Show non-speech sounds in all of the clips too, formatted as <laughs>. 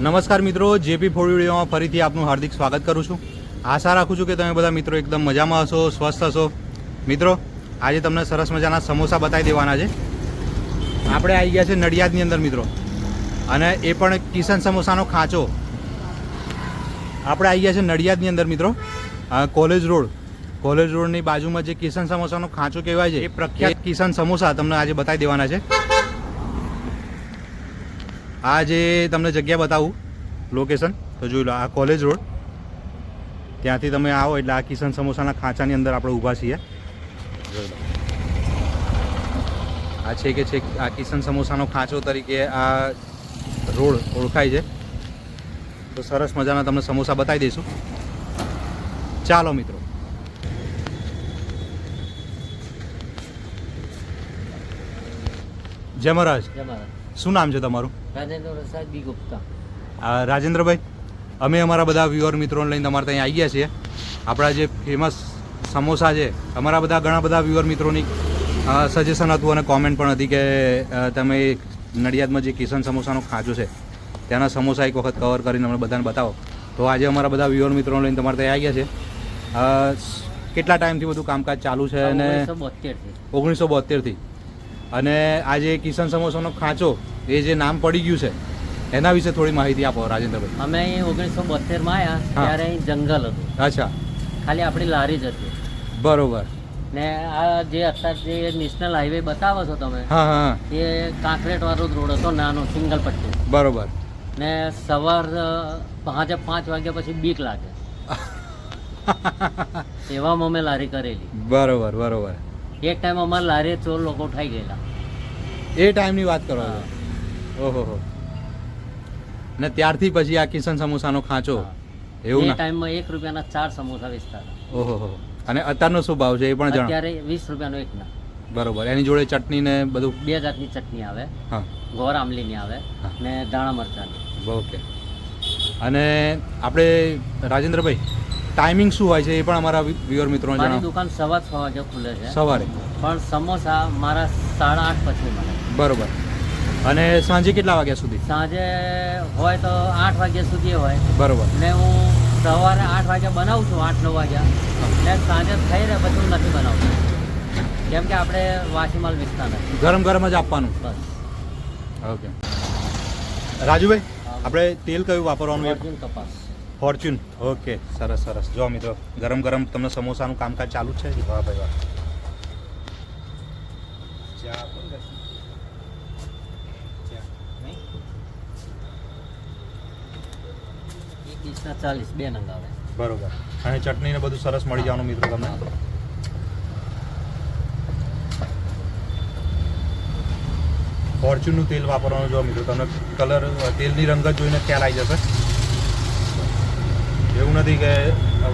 નમસ્કાર મિત્રો JP four વિડીયોમાં ફરીથી આપનું હાર્દિક સ્વાગત કરું છું. આશા રાખું છું કે તમે બધા મિત્રો એકદમ મજામાં હશો સ્વસ્થ હશો. મિત્રો આજે તમને સરસ મજાના સમોસા બતાવી દેવાના છે. આપણે આવી ગયા છે નડિયાદની અંદર મિત્રો. અને એ પણ કિશન સમોસાનો ખાંચો. આપણે આવી ગયા છે નડિયાદની અંદર મિત્રો. College road. કોલેજ રોડની બાજુમાં જે કિશન સમોસાનો ખાંચો કહેવાય છે એ પ્રખ્યાત કિશન સમોસા તમને આજે બતાવી દેવાના છે. આ જે તમને જગ્યા બતાવું લોકેશન તો જોઈ લો, આ કોલેજ રોડ ત્યાંથી તમે આવો એટલે આ કિશન સમોસાના ખાંચાની અંદર આપણે ઊભા છીએ. આ છે કે છે, આ કિશન સમોસાનો ખાંચો તરીકે આ રોડ ઓળખાય છે. તો સરસ મજાના તમને સમોસા બતાવી દઈશું. ચાલો મિત્રો. જય મહારાજ. જમારા શું નામ છે તમારું? રાજેન્દ્ર પ્રસાદ બી ગુપ્તા. રાજેન્દ્રભાઈ અમે અમારા બધા વ્યુઅર મિત્રોને લઈને તમારે ત્યાં આવી ગયા છીએ. આપણા જે ફેમસ સમોસા છે અમારા બધા ઘણા બધા વ્યુઅર મિત્રોની સજેશન હતું અને કોમેન્ટ પણ હતી કે તમે નડિયાદમાં જે કિશન સમોસાનો ખાંચો છે ત્યાંના સમોસા એક વખત કવર કરીને અમને બધાને બતાવો. તો આજે અમારા બધા વ્યુઅર મિત્રોને લઈને તમારે ત્યાં આવી ગયા છે કેટલા ટાઈમથી બધું કામકાજ ચાલુ છે અને ઓગણીસો બોતેરથી અને આ જે કિશન સમોસાનો ખાંચો એ જે નામ પડી ગયું છે એના વિશે થોડી માહિતી આપો રાજેન્દ્રભાઈ. અમે અહીં ઓગણીસો બોતેરમાં આવ્યા ત્યારે અહીં જંગલ હતું. અચ્છા. ખાલી આપણી લારી જ હતી. બરોબર. ને આ જે અત્યારે જે નેશનલ હાઈવે બતાવો છો તમે એ કાંકરેટ વાળો રોડ હતો નાનો સિંગલ પટ્ટી બરોબર. ને સવાર પાંચે સાંજે પાંચ વાગ્યા પછી બીક લાગે. <laughs> એવામાં અમે લારી કરેલી. બરોબર બરોબર. એક ટાઈમ અમારે લારે ચોર લોકો ઉઠાઈ ગયેલા. એ ટાઈમની વાત કરો. છો ઓહો ને ત્યારથી પછી આ કિશન સમોસાનો ખાંચો. એવું ના ટાઈમમાં એક રૂપિયાના ચાર સમોસા વેચતા હતા. ઓહો અને અત્યારનો શું ભાવ છે એ પણ જણાવો. અત્યારે વીસ રૂપિયાનો એક ના. બરોબર. એની જોડે ચટણી ને બધું? બે જાતની ચટણી આવે. હા. ગોર આમલીની આવે. ને દાણા મરચાની ઓકે. અને આપણે રાજેન્દ્રભાઈ? ટાઈમિંગ શું હોય છે એ પણ અમારા વ્યુઅર મિત્રોને મારી દુકાન સવા છ વાગે ખુલે છે. સવારે. પણ સમોસા મારા સાડા આઠ પછી મળે. બરોબર. અને સાંજે કેટલા વાગ્યા સુધી? સાંજે હોય તો આઠ વાગ્યા સુધી હોય. બરોબર. ને હું સવારે આઠ વાગ્યા બનાવું છું આઠ નવ વાગ્યા. ને સાંજે થઈ રહે પછી હું નથી બનાવતું. કેમ કે આપણે વાસીમાલ માલ નથી ગરમ ગરમ જ આપવાનું. બસ. ઓકે. રાજુભાઈ આપણે તેલ કયું વાપરવાનું એ કપાસ. ફોર્ચ્યુન. ઓકે સરસ સરસ. જો મિત્રો ગરમ ગરમ તમને સમોસાનું કામકાજ ચાલુ જ છે? વાહ ભાઈ વાહ. ચા પણ નહીં? એક ચાલીસ બે નંગ આવે બરોબર. અને ચટણી ને બધું સરસ મળી જવાનું મિત્રો તમને. ફોર્ચ્યુનનું તેલ વાપરવાનું જો મિત્રો તમને કલર તેલની રંગત જોઈને ખ્યાલ આવી જશે. એવું નથી કે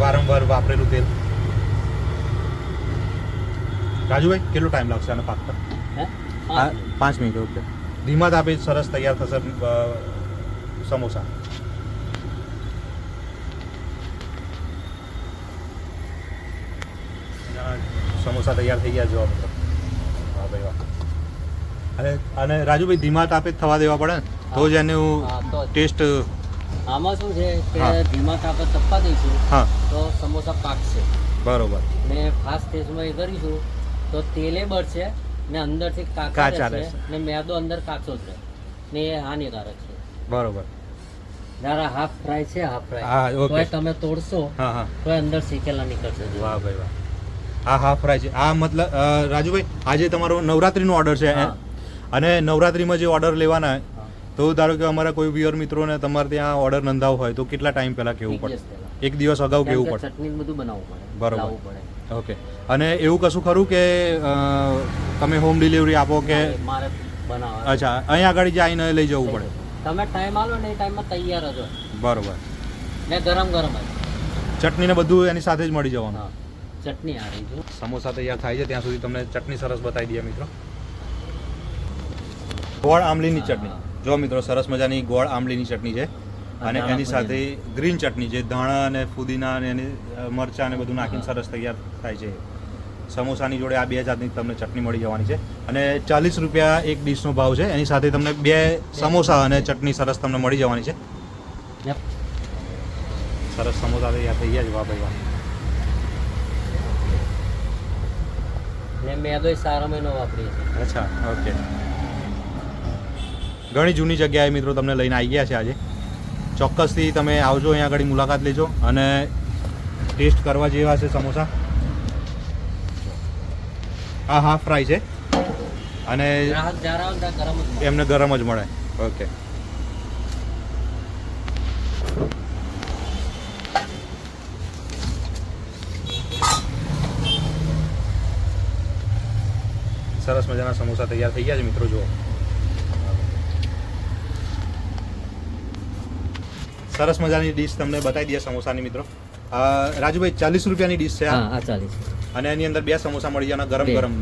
વારંવાર વાપરેલું તેલ. રાજુભાઈ કેટલો ટાઈમ લાગશે આને પાકતા? હે? પાંચ મિનિટ. ઓકે. ધીમા તાપે સરસ તૈયાર થશે સમોસા. સમોસા તૈયાર થઈ ગયા જો મિત્રો વાહ ભાઈ વાહ. અને અને રાજુભાઈ ધીમા તાપે થવા દેવા પડે ને? તો જ એનું હું ટેસ્ટ આમાં શું છે કે હા. ધીમા તાપે તપવા દઈશું હા તો સમોસા પાકશે બરોબર ને ફાસ્ટ સ્ટેજમાં એ કરીશું તો તેલે બળશે ને અંદરથી કાચા કાચા રહેશે રહેશે. ને મેદો અંદર કાચો જ રહે ને એ હાનિકારક છે બરોબર જરા હાફ ફ્રાય છે હાફ હા, ફ્રાય okay. તો તમે તોડશો હા હા તો અંદર શીખેલા નીકળશે જો. વાહ ભાઈ વાહ આ હાફ ફ્રાય છે આ મતલબ અ, રાજુભાઈ આજે તમારો નવરાત્રીનો ઓર્ડર છે હા. અને નવરાત્રીમાં જે ઓર્ડર લેવાના હા. તો ધારો કે અમારા કોઈ વ્યુઅર મિત્રોને તમારે ત્યાં ઓર્ડર નોંધાવો હોય તો કેટલા ટાઈમ પહેલા કેવું એક પડે? એક દિવસ અગાઉ કેવું પડે? ચટણી બધું બનાવવું પડે. બરોબર. ઓકે. અને એવું કશું ખરું કે તમે હોમ ડિલિવરી આપો કે અચ્છા અહીંયા આગળ જ આવીને લઈ જવું પડે. તમે ટાઈમ આલો ને એ ટાઈમમાં તૈયાર જ હોય. બરોબર. ને ગરમ ગરમ ચટણી ને બધું એની સાથે જ મળી જવાનું. ચટણી આવી જો સમોસા તૈયાર થાય છે ત્યાં સુધી તમને ચટણી સરસ બતાવી દઈએ મિત્રો. ગોળ આમલીની ચટણી. જો મિત્રો સરસ મજાની ગોળ આંબલીની ચટણી છે અને એની સાથે ગ્રીન ચટણી જે ધાણા અને ફુદીના અને એની મરચાં અને બધું નાખીને સરસ તૈયાર થાય છે. સમોસાની જોડે આ બે જાતની તમને ચટણી મળી જવાની છે. અને ચાલીસ રૂપિયા એક ડીશનો ભાવ છે. એની સાથે તમને બે સમોસા અને ચટણી સરસ તમને મળી જવાની છે. સરસ સમોસા તૈયાર થઈ ગયા છે. વાહ ભાઈ વાહ. મેં મેદો સારો મહિનો વાપરીએ છીએ. અચ્છા ઓકે. ઘણી જૂની જગ્યાએ મિત્રો તમને લઈને આવી ગયા છે આજે. ચોક્કસથી તમે આવજો, અહીંયા આગળ મુલાકાત લેજો અને ટેસ્ટ કરવા જેવા છે સમોસા. હા હા ફ્રાય છે. અને. એમને ગરમ જ મળે. ઓકે. સરસ મજાના સમોસા તૈયાર થઈ ગયા છે મિત્રો, જુઓ. સરસ મજાની ડીશ તમને બતાવી દઈએ સમોસાની મિત્રો. રાજુભાઈ ચાલીસ રૂપિયાની ડીશ છે આ. હા ચાલીસ. અને એની અંદર બે સમોસા મળી જવાના ગરમ ગરમ.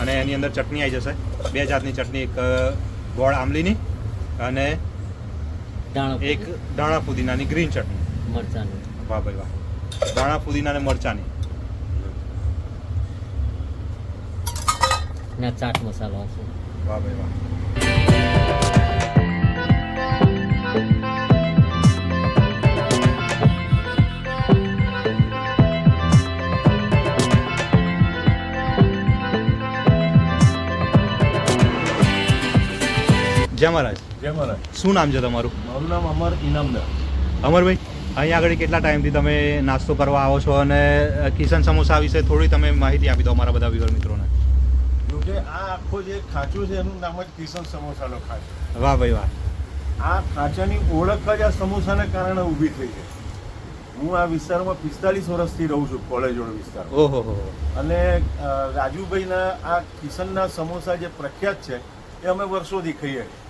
અને એની અંદર ચટણી આવી જશે. બે જાતની ચટણી એક ગોળ આમલીની અને એક દાણા ફુદીનાની ગ્રીન ચટણી. મરચાની. વાહ ભાઈ વાહ. દાણા ફુદીના અને મરચાની. ને ચાટ મસાલો વાહ ભાઈ વાહ. જય મહારાજ. જય મહારાજ. શું નામ છે તમારું? મારું નામ અમર ઇનામદાર. અમરભાઈ અહીંયા આગળ કેટલા ટાઈમથી તમે નાસ્તો કરવા આવો છો અને કિશન સમોસા વિશે થોડી તમે માહિતી આપી દો અમારા બધા વિવર મિત્રોને. જોકે આ આખો જે ખાંચું છે એનું નામ જ કિશન સમોસાનો ખાચો. વાહ ભાઈ વાહ. આ ખાંચાની ઓળખ જ આ સમોસાને કારણે ઊભી થઈ છે. હું આ વિસ્તારમાં પિસ્તાલીસ વર્ષથી રહું છું કોલેજ રોડ વિસ્તાર. ઓહો. અને રાજુભાઈના આ કિશનના સમોસા જે પ્રખ્યાત છે એ અમે વર્ષોથી ખાઈએ છીએ.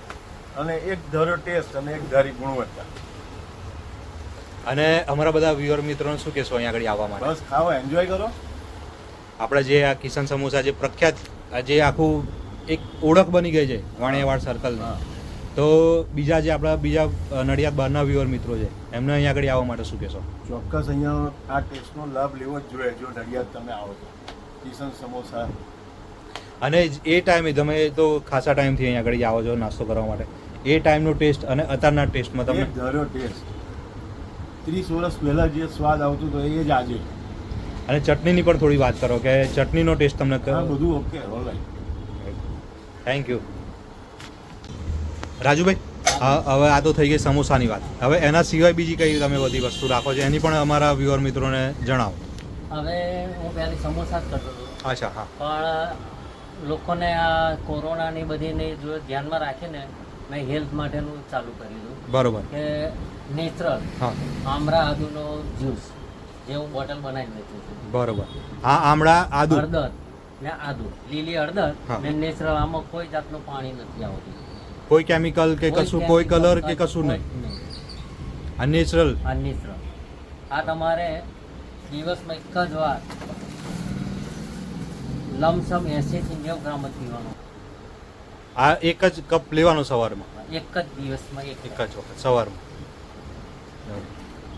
અને એક ધારો ટેસ્ટ અને એક ધારી ગુણવત્તા. અને અમારા બધા વ્યુઅર મિત્રોને શું કહેશો અહીંયા આગળ આવવા માટે? બસ ખાઓ એન્જોય કરો. આપણે જે આ કિશન સમોસા જે પ્રખ્યાત આ જે આખું એક ઓળખ બની ગઈ છે વાણિયાવાડ સર્કલની તો બીજા જે આપણા બીજા નડિયાદ બહારના વ્યુઅર મિત્રો છે એમને અહીંયા આગળ આવવા માટે શું કહેશો? ચોક્કસ અહીંયા આ ટેસ્ટનો લાભ લેવો જ જોઈએ જો નડિયાદ તમે આવો તો. કિશન સમોસા. અને એ ટાઈમે તમે તો ખાસા ટાઈમથી અહીંયા આગળ આવો છો નાસ્તો કરવા માટે. એ ટાઈમનો ટેસ્ટ અને અત્યારના ટેસ્ટમાં તમને એક ટેસ્ટ. ત્રીસ વર્ષ પહેલાં જે સ્વાદ આવતો હતો એ જ આજે. અને ચટણીની પણ થોડી વાત કરો કે ચટણીનો ટેસ્ટ તમને બધું okay alright thank you Rajubhai હા હવે આ તો થઈ ગઈ સમોસાની વાત. હવે એના સિવાય બીજી કઈ તમે બધી વસ્તુ રાખો છો? એની પણ અમારા વ્યુઅર મિત્રોને જણાવો. હવે હું પહેલી સમોસા જ કરતો હતો. અચ્છા હા. પણ લોકોને આ કોરોનાની બધીને જો ધ્યાનમાં રાખીને મેં હેલ્થ માટેનું ચાલુ કર્યું બરોબર. કે નેચરલ હા. આમળા આદુનો જ્યુસ જે હું બોટલ બનાવી વેચું છું. બરોબર. આ આમળા આદુ. હળદર ને આદુ. લીલી હળદર ને નેચરલ આમાં કોઈ જાતનું પાણી નથી આવતું. કોઈ કેમિકલ કે કશું કોઈ કલર કે કશું નહીં. આ નેચરલ આ નેચરલ આ તમારે દિવસમાં એક જ વાર લમસમ એસી થી નેવ ગ્રામ જ પીવાનું. આ એક જ કપ લેવાનો સવારમાં? એક જ દિવસમાં એક એક જ વખત સવારમાં.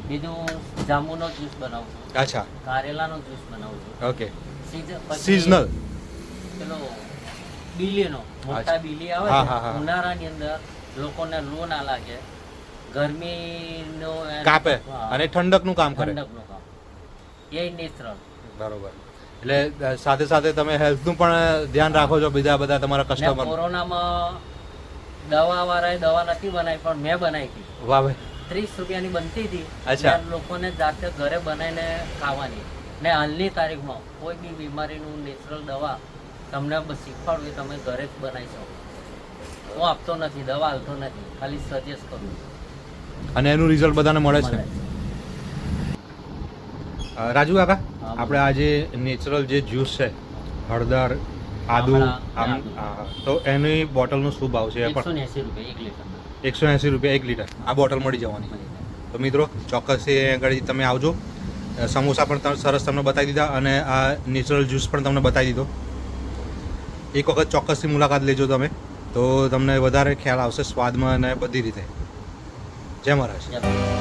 બીજું જાંબુનો જ્યુસ બનાવું છું. અચ્છા. કારેલાનો જ્યુસ બનાવું છું. ઓકે. સીઝ- સિઝનલ પેલો બીલીનો મોટા બીલી આવે હા, છે. ઉનાળાની અંદર લોકોને લો ના લાગે ગરમીનો કાપે અને ઠંડકનું કામ કરે. ઠંડકનું કામ. એ નેચરલ. બરોબર. એટલે સાથે સાથે તમે હેલ્થનું પણ ધ્યાન રાખો છો બીજા બધા તમારા કસ્ટમર કોરોનામાં દવા વાળાએ દવા નથી બનાવી પણ મેં બનાવી હતી. વાહ ભાઈ. ત્રીસ રૂપિયાની બનતી હતી. અચ્છા. લોકોને જાતે ઘરે બનાવીને ખાવાની. ને હાલની તારીખમાં કોઈ બી બીમારીનું નેચરલ દવા તમને શીખવાડું એ તમે ઘરે જ બનાવી શકો. હું આપતો નથી દવા હાલતો નથી. ખાલી સજેસ્ટ કરું. અને એનું રિઝલ્ટ બધાને મળે છે. રાજુ કાકા આપણે આ જે નેચરલ જે જ્યુસ છે હળદર આદુ આમ તો એની બોટલનો શું ભાવ છે એ એકસો પણ એંસી રૂપિયા એક લીટર. એકસો એંસી રૂપિયા એક લીટર. આ બોટલ મળી જવાની. તો મિત્રો ચોક્કસથી આગળ તમે આવજો. સમોસા પણ સરસ તમને બતાવી દીધા અને આ નેચરલ જ્યુસ પણ તમને બતાવી દીધો. એક વખત ચોક્કસથી મુલાકાત લેજો તમે. તો તમને વધારે ખ્યાલ આવશે સ્વાદમાં અને બધી રીતે. જય મહારાજ.